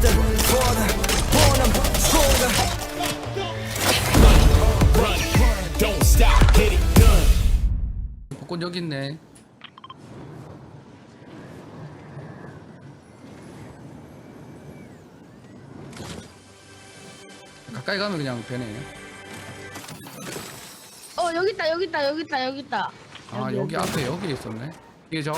faster, harder, born I'm stronger. Run, run, don't stop, get it done. 복권 여기 있네. 가까이 가면 그냥 되네. 어 여기 있다 여기 있다 여기 있다 여기 있다. 아 여기, 여기 앞에 여기 있었네. 이게 저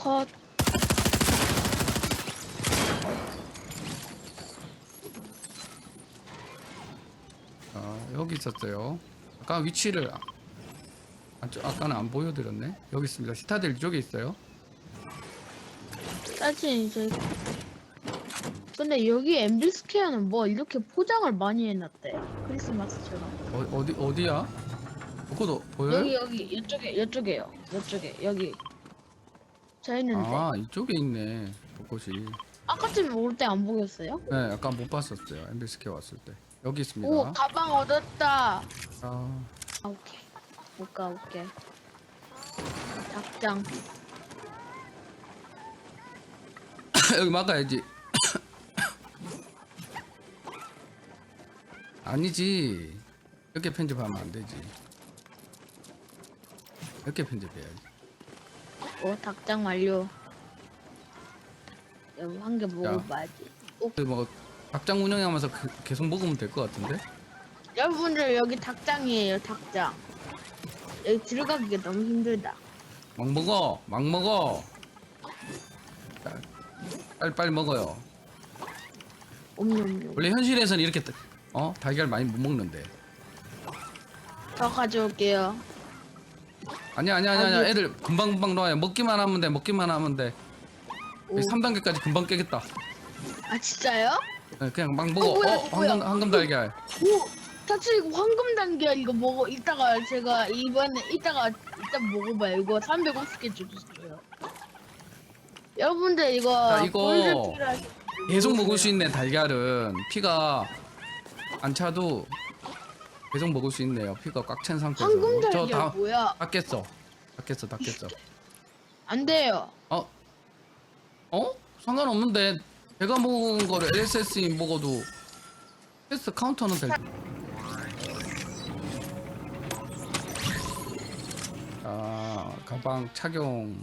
컷. 아, 여기 있었어요. 아까 위치를 아, 아까는 안 보여드렸네. 여기 있습니다. 시타델 이쪽에 있어요. 사진 이제. 근데 여기 엠비 스퀘어는 뭐 이렇게 포장을 많이 해놨대. 크리스마스처럼. 어, 어디 어디야? 그거도 보여요? 여기 여기 이쪽에 이쪽에요. 이쪽에 여기. 저 있는데. 아 이쪽에 있네. 벚꽃이. 아까쯤 올때 안 보였어요? 네, 아까 못 봤었어요. 엠비스케 왔을 때. 여기 있습니다. 오 가방 얻었다. 아, 아 오케이. 못가 올게. 닭장. 여기 막아야지. 아니지. 이렇게 편집하면 안 되지. 이렇게 편집해야지. 오 닭장 완료. 한 개 먹어봐야지. 그뭐 닭장 운영하면서 그- 계속 먹으면 될 것 같은데? 여러분들 여기 닭장이에요 닭장. 여기 들어가기가 너무 힘들다. 막 먹어, 막 먹어. 자, 빨리 빨리 먹어요. 옴뇸뇸. 원래 현실에서는 이렇게 뜨- 어 달걀 많이 못 먹는데. 더 가져올게요. 아니야 아니야 아니야, 아니야. 아니. 애들 금방 금방 나와요. 먹기만 하면 돼. 먹기만 하면 돼. 오. 3단계까지 금방 깨겠다. 아 진짜요? 네, 그냥 막 먹어. 어, 뭐야, 어, 뭐야? 황금 황금 달걀. 오, 사실 이거 황금 단계야 이거 먹어. 이따가 제가 이번에 이따가 이따 먹어봐요. 이거 350개 주셨어요. 여러분들 이거 자, 이거 하시- 계속 먹을 수 있네 달걀은 피가 안 차도 계속 먹을 수 있네요. 피가 꽉 찬 상태에서. 황금 달걀 저다 뭐야? 다. 다 깼어. 다 깼어. 안 돼요. 어? 어? 상관없는데 제가 먹은 거를 LSS이 먹어도 패스 카운터는 될. 아 가방 착용.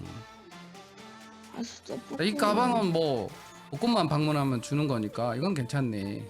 아 진짜. 이 가방은 뭐 벚꽃만 방문하면 주는 거니까 이건 괜찮네.